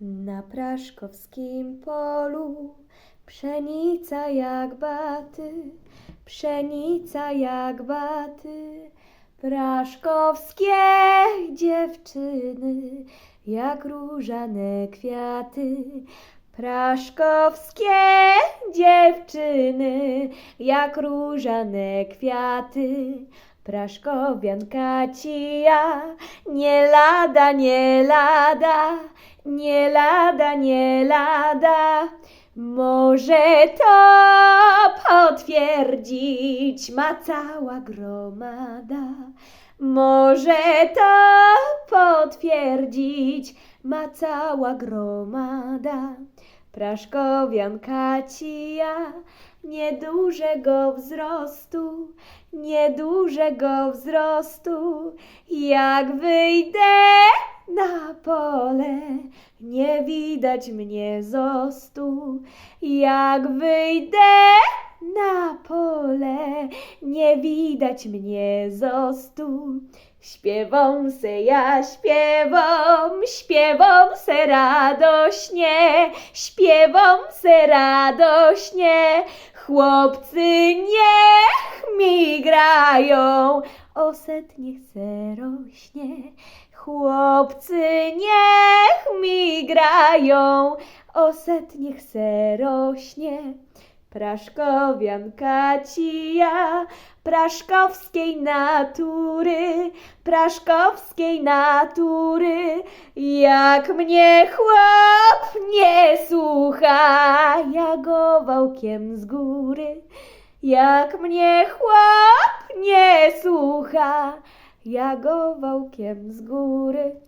Na praszkowskim polu pszenica jak baty, pszenica jak baty. Praszkowskie dziewczyny jak różane kwiaty. Praszkowskie dziewczyny jak różane kwiaty. Praszkowianka ci ja, nie lada, nie lada, nie lada, nie lada. Może to potwierdzić ma cała gromada. Może to potwierdzić ma cała gromada. Praszkowianka ci ja, niedużego wzrostu, niedużego wzrostu. Jak wyjdę na pole, nie widać mnie zostu. Jak wyjdę na pole, nie widać mnie zostu. Śpiewam se ja, śpiewam, śpiewam se radośnie, śpiewam se radośnie. Chłopcy niech mi grają, oset niech se rośnie. Chłopcy niech mi grają, oset niech se rośnie. Praszkowianka ci ja, praszkowskiej natury, praszkowskiej natury. Jak mnie chłop nie słucha, ja go wałkiem z góry. Jak mnie chłop nie słucha, ja go wałkiem z góry.